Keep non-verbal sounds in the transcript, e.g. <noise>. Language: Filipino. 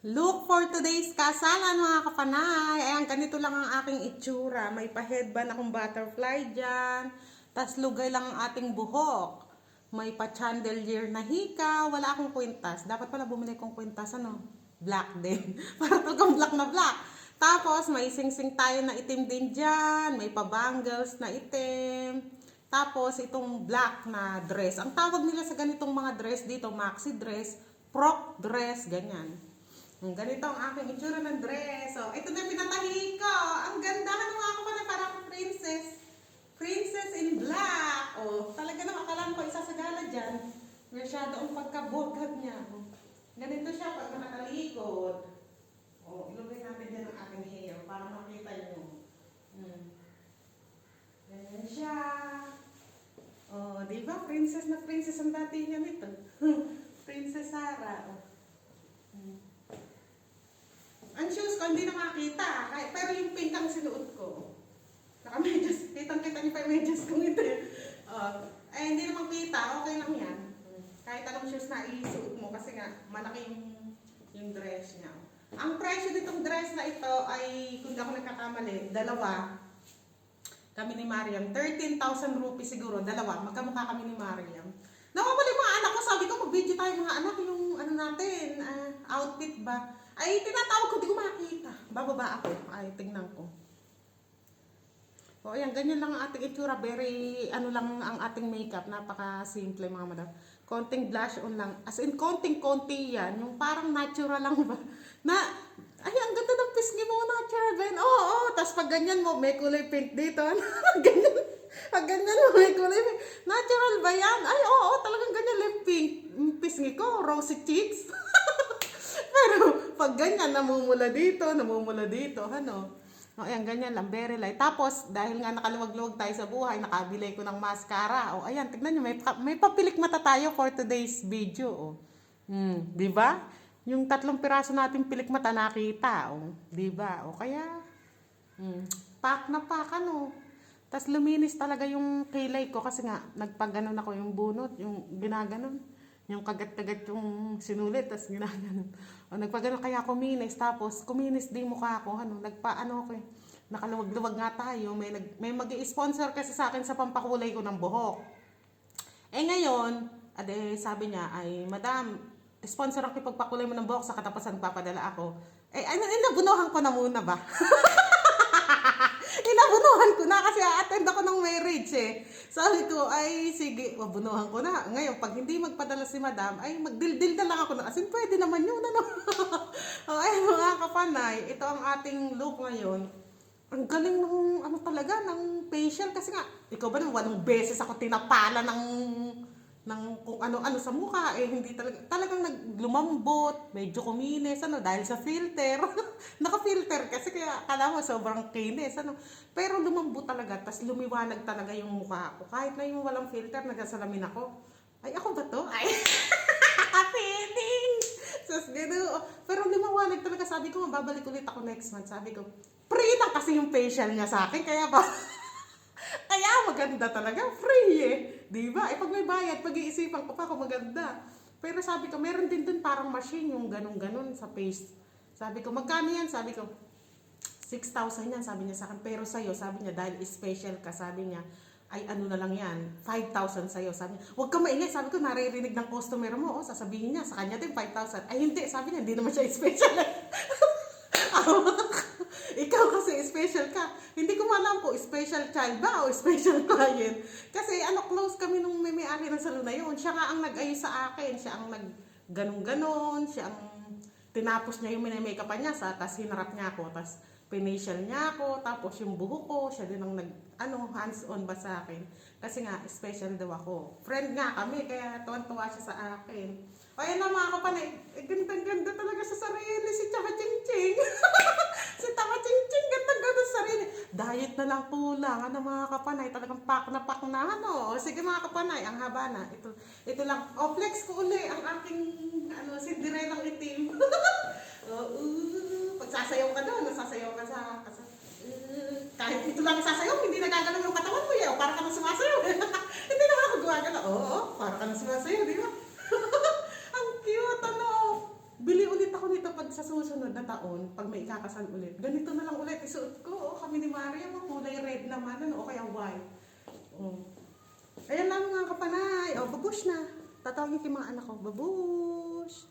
Look for today's kasalan mga kapanay. Ayan, ganito lang ang aking itsura. May pa-headband akong butterfly dyan. Tas lugay lang ang ating buhok. May pa-chandelier na hika. Wala akong kwintas. Dapat pala bumili kong kwintas, ano? Black din. <laughs> Para talagang black na black. Tapos, may sing-sing tayo na itim din dyan. May pa-bangles na itim. Tapos, itong black na dress. Ang tawag nila sa ganitong mga dress dito, maxi dress, frock dress, ganyan. Ang ganito ang aking itsura ng dress. So, ito na pinatahi ko. Ang ganda ng mga ako na parang princess. Princess in black. Oh, talaga naman akala ko isa sa gala dyan. Masyado ang pagkabogad niya. Ganito siya pag nakalikod. Oh, ilagay natin dyan ang aking hair para makita nyo. Hmm. Ganyan siya. Oh, di ba? Princess na princess ang dati niya nito. <laughs> princess Sarah. Oh. Hmm. Ang shoes ko hindi na makita. Kahit, pero yung pink ang sinuot ko. Naka-medyas. Kitang-kita niyo pa yung medyas kong ito. Uh, eh, hindi naman kita. Okay lang yan. Kahit anong shoes na isuot mo kasi nga malaki yung, yung dress niya. Ang presyo nitong dress na ito ay, kung ako nagkakamali, dalawa. Kami ni Mariam. 13,000 rupees siguro. Dalawa. Magkamukha kami ni Mariam. Yung mga anak ko. Sabi ko, mag-video tayo mga anak. Yung ano natin, ah, outfit ba? Ay, tinatawag ko, di ko makita. Bababa ako. Ay, tingnan ko. O, ayan, ganyan lang ang ating itsura. Very, ano lang ang ating makeup. Napaka-simple, mga madam. Konting blush on lang. As in, konting-konti yan. Yung parang natural lang ba? <laughs> Na, ay, ang ganda ng pisngi mo, natural yun? Oo, oo. Tapos pag ganyan mo, may kulay pink dito. ganyan. Pag ganyan mo, may kulay pink. Natural ba yan? Ay, oo, oo talagang ganyan lip pink. Pisngi ko, rosy cheeks. <laughs> Pag ganyan, namumula dito, namumula dito, ano. O, ayan, ganyan lang, very light. Tapos, dahil nga nakaluwag-luwag tayo sa buhay, nakabili ko ng mascara. O, ayan, tignan nyo, may, may papilik mata tayo for today's video. O. Hmm, di ba? Yung tatlong piraso natin pilik mata nakita. O, di ba? O, kaya, hmm, pak na pak, ano. Tapos luminis talaga yung kilay ko kasi nga, nagpaganon ako yung bunot, yung ginaganon. Yung kagat-kagat yung sinulit, tapos <laughs> ginaganon. O, nagpaganon kaya kuminis, tapos kuminis din mukha ko, ano, nagpaano ako eh. Nakaluwag-luwag nga tayo, may, nag, may mag sponsor kasi sa akin sa pampakulay ko ng buhok. Eh ngayon, ade, sabi niya ay, Madam, sponsor ako pagpakulay mo ng buhok sa katapasan papadala ako. Eh, ano, inabunuhan ko na muna ba? <laughs> Na kasi attend ako ng marriage eh. Sabi ko, ay sige, mabunuhan ko na. Ngayon, pag hindi magpadala si madam, ay magdildil na lang ako na. Asin, pwede naman yun, ano? <laughs> o, ay, mga kapanay, ito ang ating look ngayon. Ang galing ng, ano talaga, ng facial. Kasi nga, ikaw ba nang walong beses ako tinapala ng ng kung ano-ano sa mukha eh hindi talaga talagang naglumambot medyo kuminis ano dahil sa filter. <laughs> Naka-filter kasi kaya akala mo sobrang kinis ano. Pero lumambot talaga tas lumiwanag talaga yung mukha ko. Kahit na yung walang filter nagsasalamin ako. Ay ako ba to? Ay <laughs> kapiling sus gano pero lumawanag talaga sabi ko mababalik ulit ako next month. Sabi ko free lang kasi yung facial niya sa akin kaya ba maganda talaga, free eh. Di ba? Eh pag may bayad, pag-iisipan ko pa kung maganda. Pero sabi ko, meron din dun parang machine yung ganun-ganun sa face. Sabi ko, magkano yan? Sabi ko, 6,000 yan, sabi niya sa akin. Pero sa'yo, sabi niya, dahil special ka, sabi niya, ay ano na lang yan, 5,000 sa'yo. Sabi niya, huwag ka maingay. Sabi ko, naririnig ng customer mo, oh, sasabihin niya, sa kanya din 5,000. Ay hindi, sabi niya, hindi naman siya special. Ikaw kasi special ka. Hindi ko alam kung special child ba o special <laughs> client. Kasi ano, close kami nung may may-ari ng salon na yun. Siya nga ang nag-ayos sa akin. Siya ang nag ganon-ganon. Siya ang tinapos niya yung minamake niya sa tapos hinarap niya ako. Tapos pinatial niya ako. Tapos yung buhok ko, siya din ang nag, ano, hands-on ba sa akin. Kasi nga, special daw ako. Friend nga kami, kaya tuwan-tuwa siya sa akin. O yan na mga kapanay, eh, ganda-ganda talaga sa sarili si Chaka Ching Ching. <laughs> si Chaka Ching Ching, ganda-ganda sa sarili. Diet na lang kulang, ano mga kapanay, talagang pak na pak na, ano. Sige mga kapanay, ang haba na. Ito, ito lang. O, flex ko uli ang aking, ano, Cinderella itim. <laughs> Oo, pagsasayaw ka sa, sa uh, kahit ito lang sasayaw, hindi nagagalaw yung katawan mo, yaw, para ka nang sumasayaw. <laughs> hindi naman ako gumagalaw. Oo, para ka nang sumasayaw, di ba? <laughs> Ang cute, ano. Bili ulit ako nito pag sa susunod na taon, pag may ikakasal ulit, ganito na lang ulit isuot ko. Oh, kami ni Maria, mga kulay red naman, ano, o kaya white. Oh. Ayan lang mga kapanay. O, babush na. Tatawagin yung mga anak ko. Babush!